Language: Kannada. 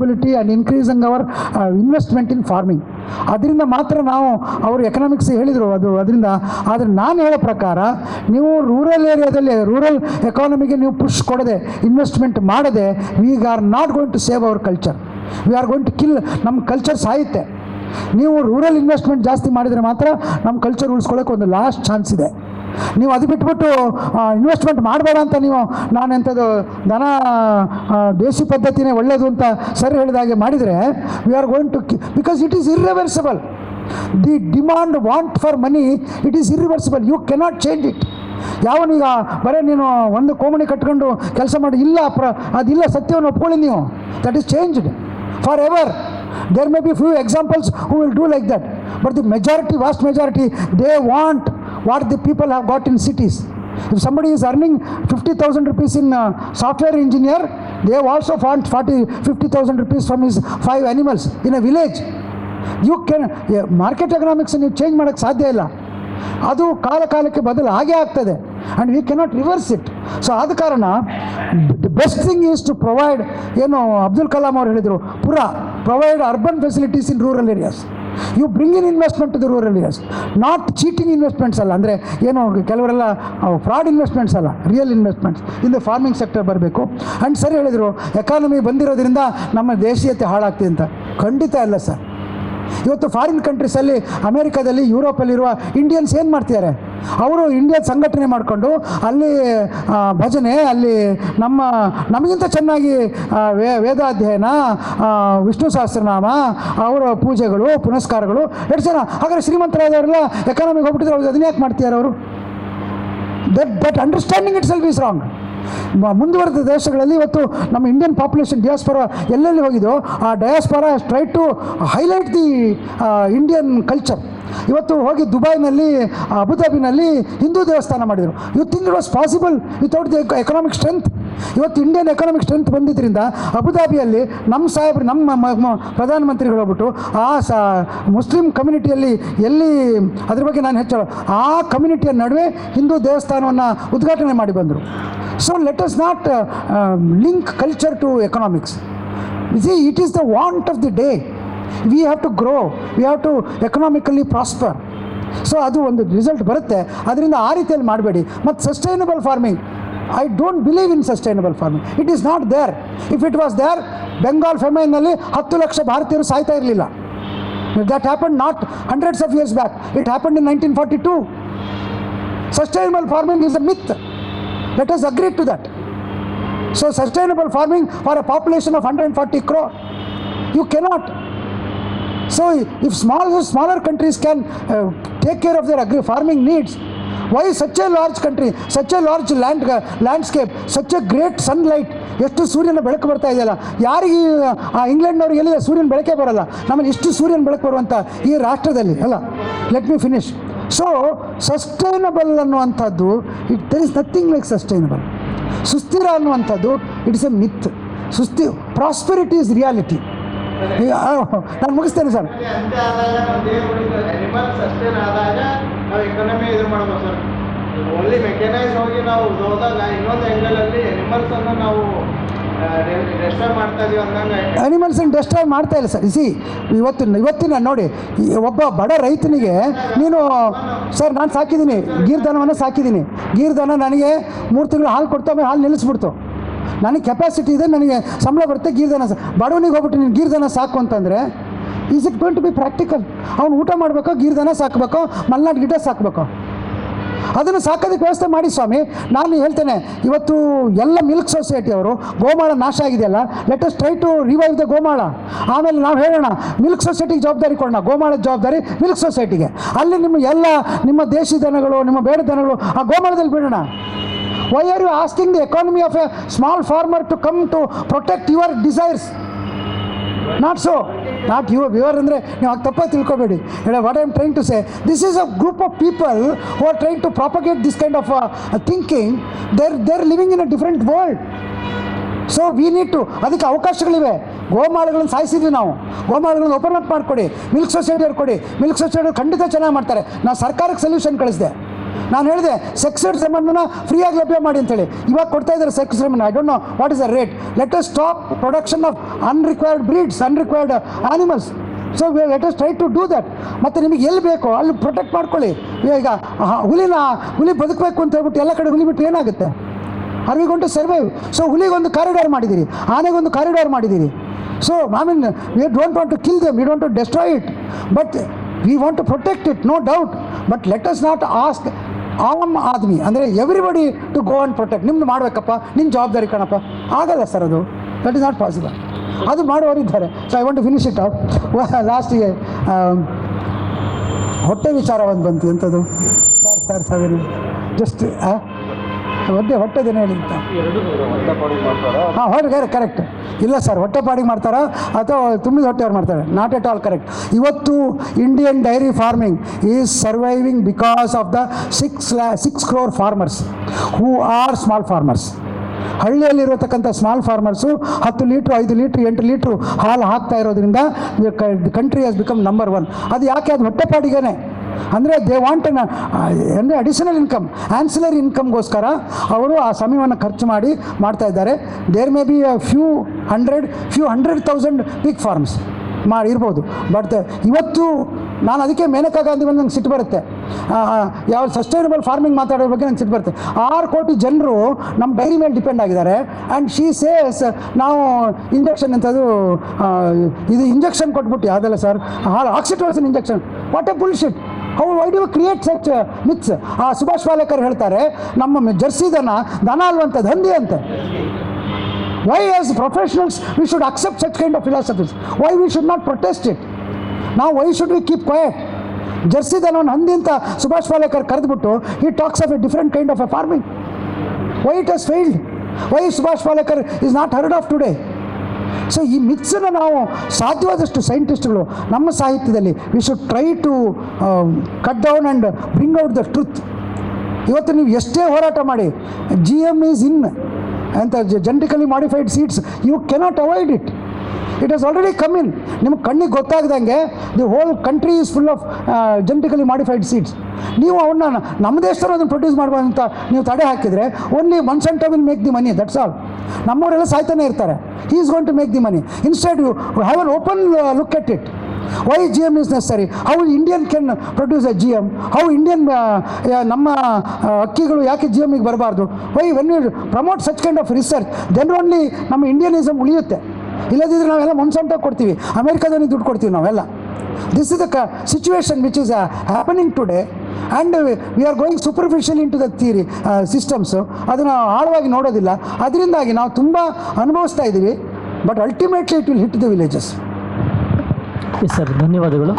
Profitability and increasing our investment in farming ಅದರಿಂದ ಮಾತ್ರ ನಾವು ಅವರು ಎಕನಾಮಿಕ್ಸ್ ಹೇಳಿದರು ಅದು, ಅದರಿಂದ. ಆದರೆ ನಾನು ಹೇಳೋ ಪ್ರಕಾರ ನೀವು ರೂರಲ್ ಏರಿಯಾದಲ್ಲಿ ರೂರಲ್ ಎಕಾನಮಿಗೆ ನೀವು ಪುಷ್ ಕೊಡದೆ ಇನ್ವೆಸ್ಟ್ಮೆಂಟ್ ಮಾಡದೆ we are not going to save our culture we are going to kill ನಮ್ಮ ಕಲ್ಚರ್ ಸಾಯುತ್ತೆ. ನೀವು ರೂರಲ್ ಇನ್ವೆಸ್ಟ್ಮೆಂಟ್ ಜಾಸ್ತಿ ಮಾಡಿದರೆ ಮಾತ್ರ ನಮ್ಮ ಕಲ್ಚರ್ ಉಳಿಸ್ಕೊಳ್ಳೋಕೆ ಒಂದು ಲಾಸ್ಟ್ ಚಾನ್ಸ್ ಇದೆ. ನೀವು ಅದು ಬಿಟ್ಬಿಟ್ಟು ಇನ್ವೆಸ್ಟ್ಮೆಂಟ್ ಮಾಡಬೇಡ ಅಂತ ನೀವು ನಾನು ಎಂಥದ್ದು ದನ ದೇಸಿ ಪದ್ಧತಿನೇ ಒಳ್ಳೆಯದು ಅಂತ ಸರ್ ಹೇಳಿದಾಗೆ ಮಾಡಿದರೆ we are going to because it is irreversible the demand want for money it is irreversible you cannot change it ಯಾವನೀಗ ಬರೀ ನೀನು ಒಂದು ಕೋಮಣಿ ಕಟ್ಕೊಂಡು ಕೆಲಸ ಮಾಡಿ, ಇಲ್ಲ ಪ್ರ, ಅದಿಲ್ಲ ಸತ್ಯವನ್ನು ಒಪ್ಕೊಳ್ಳಿ ನೀವು. That is changed forever there may be few examples who will do like that but the majority vast majority they want what the people have got in cities If somebody is earning 50,000 rupees in uh, software engineer, they also want 40, 50,000 rupees from his five animals in a village. You can market economics ನೀವು ಚೇಂಜ್ ಮಾಡೋಕ್ಕೆ ಸಾಧ್ಯ ಇಲ್ಲ ಅದು ಕಾಲ ಕಾಲಕ್ಕೆ ಬದಲು ಹಾಗೆ ಆಗ್ತದೆ and we cannot reverse it so ಆದ ಕಾರಣ the best thing is to provide ಏನು ಅಬ್ದುಲ್ ಕಲಾಂ ಅವ್ರು ಹೇಳಿದರು PURA provide urban facilities in rural areas you bring in investment to the rural areas not cheating investments ಅಲ್ಲ. ಅಂದರೆ ಏನು ಕೆಲವರೆಲ್ಲ ಫ್ರಾಡ್ ಇನ್ವೆಸ್ಟ್ಮೆಂಟ್ಸ್ ಅಲ್ಲ real investments in the farming sector ಬರಬೇಕು. ಆ್ಯಂಡ್ ಸರಿ ಹೇಳಿದರು ಎಕಾನಮಿ ಬಂದಿರೋದ್ರಿಂದ ನಮ್ಮ ದೇಶೀಯತೆ ಹಾಳಾಗ್ತಿದೆ ಅಂತ. ಖಂಡಿತ ಅಲ್ಲ ಸರ್ ಇವತ್ತು ಫಾರಿನ್ ಕಂಟ್ರೀಸಲ್ಲಿ ಅಮೇರಿಕಾದಲ್ಲಿ, ಯುರೋಪಲ್ಲಿರುವ ಇಂಡಿಯನ್ಸ್ ಏನು ಮಾಡ್ತಿದ್ದಾರೆ? ಅವರು ಇಂಡಿಯಾ ಸಂಘಟನೆ ಮಾಡಿಕೊಂಡು ಅಲ್ಲಿ ಭಜನೆ, ಅಲ್ಲಿ ನಮ್ಮ, ನಮಗಿಂತ ಚೆನ್ನಾಗಿ ವೇ, ವೇದಾಧ್ಯಯನ ವಿಷ್ಣು ಸಹಸ್ರನಾಮ, ಅವರ ಪೂಜೆಗಳು, ಪುನಸ್ಕಾರಗಳು. ಎಷ್ಟು ಜನ. ಹಾಗಾದ್ರೆ ಶ್ರೀಮಂತರಾದವರೆಲ್ಲ ಎಕಾನಮಿಗೆ ಹೋಗ್ಬಿಟ್ಟಿದ್ರೆ ಅವ್ರು ಅದನ್ನ ಯಾಕೆ ಮಾಡ್ತಿದ್ದಾರೆ ಅವರು? That that understanding itself be wrong ಮುಂದುವರೆದ ದೇಶಗಳಲ್ಲಿ ಇವತ್ತು ನಮ್ಮ ಇಂಡಿಯನ್ ಪಾಪ್ಯುಲೇಷನ್ ಡಯಾಸ್ಪರ ಎಲ್ಲೆಲ್ಲಿ ಹೋಗಿದೋ ಆ diaspora try to highlight the Indian culture ಇವತ್ತು ಹೋಗಿ ದುಬೈನಲ್ಲಿ, ಅಬುದಾಬಿನಲ್ಲಿ ಹಿಂದೂ ದೇವಸ್ಥಾನ ಮಾಡಿದರು. You think it was possible without the economic strength ಇವತ್ತು ಇಂಡಿಯನ್ ಎಕನಾಮಿಕ್ ಸ್ಟ್ರೆಂತ್ ಬಂದಿದ್ದರಿಂದ ಅಬುದಾಬಿಯಲ್ಲಿ ನಮ್ಮ ಸಾಹೇಬ್ರು, ನಮ್ಮ ಪ್ರಧಾನಮಂತ್ರಿಗಳು ಹೋಗ್ಬಿಟ್ಟು ಆ ಸ, ಮುಸ್ಲಿಂ ಕಮ್ಯುನಿಟಿಯಲ್ಲಿ ಎಲ್ಲಿ, ಅದ್ರ ಬಗ್ಗೆ ನಾನು ಹೆಚ್ಚು ಆ ಕಮ್ಯುನಿಟಿಯ ನಡುವೆ ಹಿಂದೂ ದೇವಸ್ಥಾನವನ್ನು ಉದ್ಘಾಟನೆ ಮಾಡಿ ಬಂದರು. So let us not link culture to economics see it is the want of the day we have to grow we have to economically prosper so ಅದು ಒಂದು ರಿಸಲ್ಟ್ ಬರುತ್ತೆ. ಅದರಿಂದ ಆ ರೀತಿಯಲ್ಲಿ ಮಾಡಬೇಡಿ. ಮತ್ತು sustainable farming I don't believe in sustainable farming it is not there if it was there Bengal ಫೆಮೈನಲ್ಲಿ ಹತ್ತು ಲಕ್ಷ ಭಾರತೀಯರು ಸಾಯ್ತಾ ಇರಲಿಲ್ಲ. That happen not hundreds of years back it happen in nineteen forty two sustainable farming is a myth let us agree to that so sustainable farming for a population of 140 crore you cannot so if small smaller countries can uh, take care of their agri farming needs why such a large country such a large land landscape such a great sunlight ಎಷ್ಟು ಸೂರ್ಯನ ಬೆಳಕು ಬರ್ತಾ ಇದೆಯಲ್ಲ ಯಾರಿಗೆ ಆ ಇಂಗ್ಲೆಂಡ್ನವ್ರಿಗೆ ಎಲ್ಲಿದೆ ಸೂರ್ಯನ ಬೆಳಕೇ ಬರಲ್ಲ ನಮ್ಮಲ್ಲಿ ಇಷ್ಟು ಸೂರ್ಯನ ಬೆಳಕು ಬರುವಂಥ ಈ ರಾಷ್ಟ್ರದಲ್ಲಿ ಅಲ್ಲ let me finish so sustainable ಅನ್ನುವಂಥದ್ದು it there is nothing like sustainable ಸುಸ್ಥಿರ ಅನ್ನುವಂಥದ್ದು ಇಟ್ ಇಸ್ ಎ ಮಿತ್ ಸುಸ್ಥಿ ಪ್ರಾಸ್ಪೆರಿಟಿ ಇಸ್ ರಿಯಾಲಿಟಿ ನಾನು ಮುಗಿಸ್ತೇನೆ ಸರ್. ಹೋಗಿ ನಾವು ಹೋದಾಗ ಇನ್ನೊಂದು ಆ್ಯಂಗಲಲ್ಲಿ ನಾವು ಅನಿಮಲ್ಸನ್ನು ಡೆಸ್ಟ್ರಾಯ್ ಮಾಡ್ತಾ ಇಲ್ಲ ಸರ್ ಸಿ ಇವತ್ತಿನ ಇವತ್ತಿನ ನೋಡಿ ಒಬ್ಬ ಬಡ ರೈತನಿಗೆ, ನೀನು, ಸರ್, ನಾನು ಸಾಕಿದ್ದೀನಿ. ಗೀರ್ದನವನ್ನು ಸಾಕಿದ್ದೀನಿ. ಗೀರ್ದನ ನನಗೆ ಮೂರು ತಿಂಗಳು ಹಾಲು ಕೊಡ್ತಾ ಆಮೇಲೆ ಹಾಲು ನಿಲ್ಲಿಸ್ಬಿಡ್ತು. ನನಗೆ ಕೆಪಾಸಿಟಿ ಇದೆ, ನನಗೆ ಸಂಬಳ ಬರುತ್ತೆ ಗೀರ್ದನ ಸರ್ ಬಡವನಿಗೆ ಹೋಗ್ಬಿಟ್ಟು ನೀನು ಗೀರ್ದನ ಸಾಕು ಅಂತಂದರೆ is it going to be practical ಅವ್ನು ಊಟ ಮಾಡಬೇಕು ಗೀರ್ದನ ಸಾಕಬೇಕೋ, ಮಲ್ನಾಡ್ ಗಿಡ ಸಾಕಬೇಕು? ಅದನ್ನು ಸಾಕೋದಕ್ಕೆ ವ್ಯವಸ್ಥೆ ಮಾಡಿ ಸ್ವಾಮಿ. ನಾನು ಹೇಳ್ತೇನೆ, ಇವತ್ತು ಎಲ್ಲ ಮಿಲ್ಕ್ ಸೊಸೈಟಿ ಅವರು ಗೋಮಾಳ ನಾಶ ಆಗಿದೆಯಲ್ಲ let us try to revive the ಗೋಮಾಳ. ಆಮೇಲೆ ನಾವು ಹೇಳೋಣ ಮಿಲ್ಕ್ ಸೊಸೈಟಿಗೆ ಜವಾಬ್ದಾರಿ ಕೊಡೋಣ, ಗೋಮಾಳದ ಜವಾಬ್ದಾರಿ ಮಿಲ್ಕ್ ಸೊಸೈಟಿಗೆ ಅಲ್ಲಿ ನಿಮ್ಮ ಎಲ್ಲ ನಿಮ್ಮ ದೇಶಿ ದನಗಳು, ನಿಮ್ಮ ಬೇಡ ದನಗಳು, ಆ ಗೋಮಾಳದಲ್ಲಿ ಬಿಡೋಣ. Why are you asking the economy of a small farmer to come to protect your desires not so not you viewer ಅಂದರೆ ನೀವು ಆಗ ತಪ್ಪಾಗಿ ತಿಳ್ಕೊಬೇಡಿ. ಹೇಳಿ what I am trying to say this is a group of people who are trying to propagate this kind of thinking they're they're living in a different world so we need to ಅದಕ್ಕೆ ಅವಕಾಶಗಳಿವೆ. ಗೋಮಾಳಗಳನ್ನು ಸಾಯಿಸಿದ್ವಿ ನಾವು. ಗೋಮಾಳಗಳನ್ನು ಓಪನ್ ಅಪ್ ಮಾಡಿಕೊಡಿ. ಮಿಲ್ಕ್ ಸೊಸೈಟಿ ಕೊಡಿ. ಮಿಲ್ಕ್ ಸೊಸೈಟಿ ಖಂಡಿತ ಚೆನ್ನಾಗಿ ಮಾಡ್ತಾರೆ. ನಾನು ಸರ್ಕಾರಕ್ಕೆ ಸೊಲ್ಯೂಷನ್ ಕಳಿಸಿದೆ. ನಾನು ಹೇಳಿದೆ ಸೆಕ್ಸ್ ರೆಮನ್ನ ಫ್ರೀಯಾಗಿ ಲಭ್ಯ ಮಾಡಿ ಅಂತೇಳಿ. ಇವಾಗ ಕೊಡ್ತಾ ಇದ್ದಾರೆ sex semen I don't know what is the rate let us stop production of unrequired breeds unrequired animals so let us try to do that ಮತ್ತು ನಿಮಗೆ ಎಲ್ಲಿ ಬೇಕೋ ಅಲ್ಲಿ ಪ್ರೊಟೆಕ್ಟ್ ಮಾಡ್ಕೊಳ್ಳಿ. ಈಗ ಹುಲಿನ, ಹುಲಿ ಬದುಕಬೇಕು ಅಂತ ಹೇಳ್ಬಿಟ್ಟು ಎಲ್ಲ ಕಡೆ ಹುಲಿ ಬಿಟ್ಟು ಏನಾಗುತ್ತೆ? ಗೊಂಟು ಸರ್ವೈವ್ ಸೊ ಹುಲಿಗೊಂದು ಕಾರಿಡಾರ್ ಮಾಡಿದ್ದೀರಿ. ಆನೆಗೊಂದು ಕಾರಿಡಾರ್ ಮಾಡಿದ್ದೀರಿ. So I mean we don't want to kill them we don't to destroy it but we want to protect it no doubt but let us not ask am ಆದ್ಮಿ ಅಂದರೆ everybody to go and protect ನಿಮ್ದು ಮಾಡಬೇಕಪ್ಪ ನಿಮ್ಮ ಜವಾಬ್ದಾರಿ ಕಣಪ್ಪ ಆಗಲ್ಲ ಸರ್ ಅದು ದಟ್ ಇಸ್ ನಾಟ್ ಪಾಸಿಬಲ್ ಅದು ಮಾಡುವವರಿದ್ದಾರೆ so I want to finish it out ಲಾಸ್ಟಿಗೆ ಹೊಟ್ಟೆ ವಿಚಾರ ಒಂದು ಬಂತು ಎಂಥದ್ದು ಸರ್ ಸರ್ ಸರ್ ಜಸ್ಟ್ ಹೊಟ್ಟೆ ದಿನ ಹೇಳಿ ಅಂತ. ಹಾಂ ಹೊರಗೆ ಕರೆಕ್ಟ್ ಇಲ್ಲ ಸರ್ ಹೊಟ್ಟೆಪಾಡಿಗೆ ಮಾಡ್ತಾರಾ? ಅಥವಾ ತುಂಬಿದ ಹೊಟ್ಟೆಯವ್ರು ಮಾಡ್ತಾರೆ. ನಾಟ್ ಎಟ್ ಆಲ್ ಕರೆಕ್ಟ್ ಇವತ್ತು Indian dairy farming is surviving because of the six ಲ್ಯಾ six crore farmers who are small farmers ಹಳ್ಳಿಯಲ್ಲಿರತಕ್ಕಂಥ small farmers ಹತ್ತು ಲೀಟ್ರು ಐದು ಲೀಟ್ರ್ ಎಂಟು ಲೀಟ್ರು ಹಾಲು ಹಾಕ್ತಾ ಇರೋದ್ರಿಂದ country has become number one ಅದು ಯಾಕೆ? ಅದು ಹೊಟ್ಟೆಪಾಡಿಗೇನೆ ಅಂದರೆ ದೇ ವಾಂಟ್ ಅಂದರೆ ಅಡಿಷನಲ್ ಇನ್ಕಮ್ ಆನ್ಸಿಲರಿ ಇನ್ಕಮ್ಗೋಸ್ಕರ ಅವರು ಆ ಸಮಯವನ್ನು ಖರ್ಚು ಮಾಡಿ ಮಾಡ್ತಾ ಇದ್ದಾರೆ. There may be few hundred few hundred thousand pig farms ಮಾಡಿ ಇರ್ಬೋದು ಬಟ್ ಇವತ್ತು ನಾನು ಅದಕ್ಕೆ ಮೇನಕಾ ಗಾಂಧಿ ಮೇಲೆ ನಂಗೆ ಸಿಟ್ಟು ಬರುತ್ತೆ. ಯಾವ ಸಸ್ಟೈನಬಲ್ ಫಾರ್ಮಿಂಗ್ ಮಾತಾಡೋ ಬಗ್ಗೆ ನಂಗೆ ಸಿಟ್ಟು ಬರುತ್ತೆ. ಆರು ಕೋಟಿ ಜನರು ನಮ್ಮ ಡೈರಿ ಮೇಲೆ ಡಿಪೆಂಡ್ ಆಗಿದ್ದಾರೆ. ಆ್ಯಂಡ್ ಶೀ ಸೇಸ್ ನಾವು ಇಂಜೆಕ್ಷನ್ ಆ, ಇದು ಇಂಜೆಕ್ಷನ್ ಕೊಟ್ಬಿಟ್ಟು ಯಾವುದಲ್ಲ ಸರ್ ಹಾಲು oxytocin injection what a bullshit how why do create such myths ಆ ಸುಭಾಷ್ ಪಾಲೇಕರ್ ಹೇಳ್ತಾರೆ, ನಮ್ಮ ಜರ್ಸಿ ದನ ದನ ಅಲ್ವಂತ ದಂಧಿ ಅಂತ. Why as professionals we should accept such kind of philosophies why we should not protest it ನಾವು why should we keep quiet jersey ದನವನ್ನು ಹಂದಿ ಅಂತ ಸುಭಾಷ್ ಪಾಲೇಕರ್ ಕರೆದ್ಬಿಟ್ಟು ಈ talks of a different kind of a farming why it has failed why Subhash Palekar is not heard of today so ಈ ಮಿತ್ಸನ್ನು ನಾವು ಸಾಧ್ಯವಾದಷ್ಟು ಸೈಂಟಿಸ್ಟ್ಗಳು ನಮ್ಮ ಸಾಹಿತ್ಯದಲ್ಲಿ we should try to cut down and bring out the truth ಇವತ್ತು ನೀವು ಎಷ್ಟೇ ಹೋರಾಟ ಮಾಡಿ ಜಿ ಎಂ ಈಸ್ ಇನ್ ಅಂತ genetically modified seeds you cannot avoid it it has already come in ನಿಮ್ಗೆ ಕಣ್ಣಿಗೆ ಗೊತ್ತಾಗ್ದಂಗೆ the whole country is full of genetically modified seeds ನೀವು ಅವನ್ನ ನಮ್ಮ ದೇಶದವರು ಅದನ್ನು ಪ್ರೊಡ್ಯೂಸ್ ಅಂತ ನೀವು ತಡೆ ಹಾಕಿದರೆ only one cent will make the money that's all ನಮ್ಮವರೆಲ್ಲ ಸಾಯ್ತಾನೆ ಇರ್ತಾರೆ. He is going to make the money instead you have an open look at it why G M is necessary how Indian can produce a G M how Indian ನಮ್ಮ ಅಕ್ಕಿಗಳು ಯಾಕೆ ಜಿ ಎಮ್ಗೆ ಬರಬಾರ್ದು? Why when you promote such kind of research then only ನಮ್ಮ ಇಂಡಿಯನಿಸಮ್ ಉಳಿಯುತ್ತೆ. ಇಲ್ಲದಿದ್ದರೆ ನಾವೆಲ್ಲ ಮೊನ್ಸಂಟ ಕೊಡ್ತೀವಿ, ಅಮೇರಿಕಾದವನಿಗೆ ದುಡ್ಡು ಕೊಡ್ತೀವಿ ನಾವೆಲ್ಲ. ದಿಸ್ ಇಸ್ ದ ಕ situation which is happening today and we are going superficial into the theory systems ಅದನ್ನು ಆಳವಾಗಿ ನೋಡೋದಿಲ್ಲ. ಅದರಿಂದಾಗಿ ನಾವು ತುಂಬ ಅನುಭವಿಸ್ತಾ ಇದ್ದೀವಿ. But ultimately it will hit the villages sir ಧನ್ಯವಾದಗಳು.